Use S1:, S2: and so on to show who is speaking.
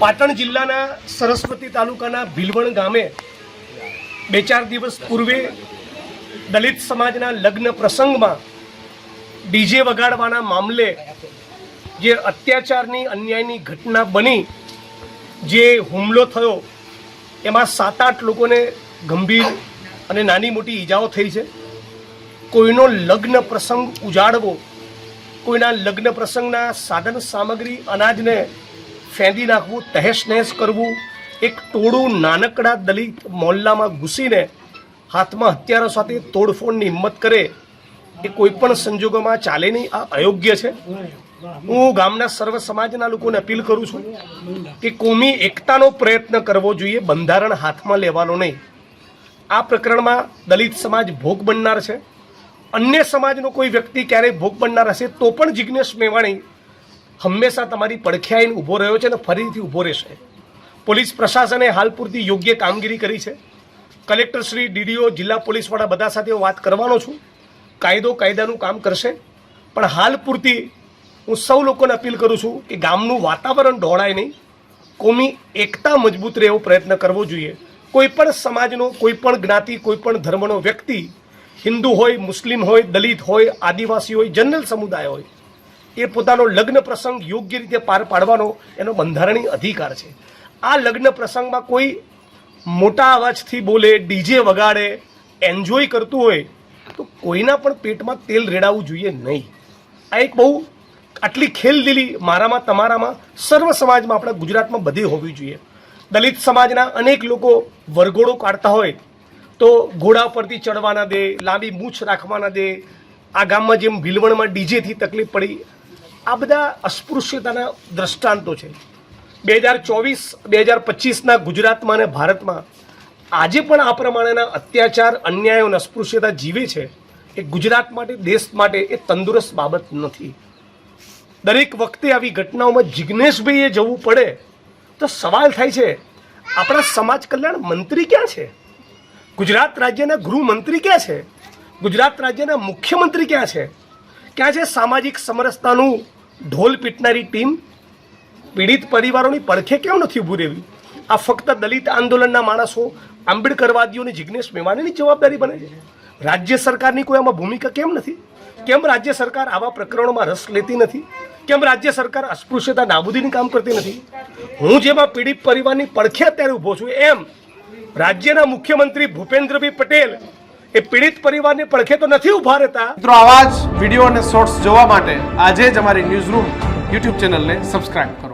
S1: પાટણ જિલ્લાના સરસ્વતી તાલુકાના ભીલવણ ગામે બે ચાર દિવસ પૂર્વે દલિત સમાજના લગ્ન પ્રસંગમાં ડીજે વગાડવાના મામલે જે અત્યાચારની અન્યાયની ઘટના બની, જે હુમલો થયો, એમાં સાત આઠ લોકોને ગંભીર અને નાની મોટી ઈજાઓ થઈ છે. કોઈનો લગ્ન પ્રસંગ ઉજાડવો, કોઈના લગ્ન પ્રસંગના સાધન સામગ્રી અનાજને ફેંદી નાખવું તહેશ નહેશ કરવું, એક ટોળું નાનકડા દલિત મોહલ્લામાં ઘૂસીને હાથમાં હત્યારો સાથે તોડફોડની હિંમત કરે, એ કોઈ પણ સંજોગોમાં ચાલે નહીં. આ અયોગ્ય છે. હું ગામના સર્વ સમાજના લોકોને અપીલ કરું છું કે કોમી એકતાનો પ્રયત્ન કરવો જોઈએ, બંધારણ હાથમાં લેવાનો નહીં. આ પ્રકરણમાં દલિત સમાજ ભોગ બનનાર છે. અન્ય સમાજનો કોઈ વ્યક્તિ ક્યારેય ભોગ બનનાર હશે તો પણ જિજ્ઞેશ મેવાણી હંમેશા તમારી પડખ્યાઈને ઊભો રહ્યો છે અને ફરીથી ઊભો રહેશે. પોલીસ પ્રશાસને હાલ પૂરતી યોગ્ય કામગીરી કરી છે. કલેક્ટર શ્રી, ડીડીઓ, જિલ્લા પોલીસવાળા બધા સાથે વાત કરવાનો છું. કાયદો કાયદાનું કામ કરશે. પણ હાલ પૂરતી હું સૌ લોકોને અપીલ કરું છું કે ગામનું વાતાવરણ ઢોળાય નહીં. કોમી એકતા મજબૂત રહે એવો પ્રયત્ન કરવો જોઈએ. કોઈ પણ સમાજનો, કોઈ પણ જ્ઞાતિ, કોઈ પણ ધર્મનો વ્યક્તિ હિન્દુ હોય, મુસ્લિમ હોય, દલિત હોય, આદિવાસી હોય, જનરલ સમુદાય હોય એ પોતાનો લગ્ન પ્રસંગ યોગ્ય રીતે પાર પાડવાનો એનો બંધારણીય અધિકાર છે. આ લગ્ન પ્રસંગમાં કોઈ મોટા અવાજથી બોલે, ડીજે વગાડે એન્જોય કરતું હોય, તો કોઈના પણ પેટમાં તેલ રેડાવવું જોઈએ નહીં. આ એક બહુ આટલી ખેલદીલી મારામાં તમારામાં સર્વ સમાજમાં આપણા ગુજરાતમાં બધી હોવી જોઈએ. દલિત સમાજના અનેક લોકો વરઘોડો કાઢતા હોય, તો ઘોડા પરથી ચડવાના દે, લાંબી મૂછ રાખવાના દે, આ ગામમાં જેમ ભીલવણમાં ડીજેથી તકલીફ પડી આ બધા અસ્પૃશ્યતાના દ્રષ્ટાંતો છે. બે હજાર ચોવીસ, બે હજાર પચીસના ગુજરાતમાં અને ભારતમાં આજે પણ આ પ્રમાણેના અત્યાચાર, અન્યાયો અને અસ્પૃશ્યતા જીવે છે એ ગુજરાત માટે, દેશ માટે એ તંદુરસ્ત બાબત નથી. દરેક વખતે આવી ઘટનાઓમાં જિજ્ઞેશભાઈએ જવું પડે તો સવાલ થાય છે, આપણા સમાજ કલ્યાણ મંત્રી ક્યાં છે? ગુજરાત રાજ્યના ગૃહમંત્રી ક્યાં છે? ગુજરાત રાજ્યના મુખ્યમંત્રી ક્યાં છે? ક્યાં છે સામાજિક સમરસતાનું ઢોલ પીટનારી ટીમ પીડિત પરિવારોની પડખે કેમ નથી ઊભું રહેવી? આ ફક્ત દલિત આંદોલનના માણસો, આંબેડકરવાદીઓની જિજ્ઞેશ મેવાણીની જવાબદારી બને છે. રાજ્ય સરકારની કોઈ આમાં ભૂમિકા કેમ નથી? કેમ રાજ્ય સરકાર આવા પ્રકરણોમાં રસ લેતી નથી? કેમ રાજ્ય સરકાર અસ્પૃશ્યતા નાબૂદીની કામ કરતી નથી? હું જેમાં પીડિત પરિવારની પડખે અત્યારે ઊભો છું એમ રાજ્યના મુખ્યમંત્રી ભૂપેન્દ્રભાઈ પટેલ એ પીડિત પરિવારની પડખે તો નથી ઊભા રહેતા.
S2: મિત્રો, આવા જ વીડિયો અને શોર્ટ્સ જોવા માટે આજે જ અમારી ન્યૂઝ રૂમ યુટ્યુબ ચેનલને સબસ્ક્રાઇબ કરો.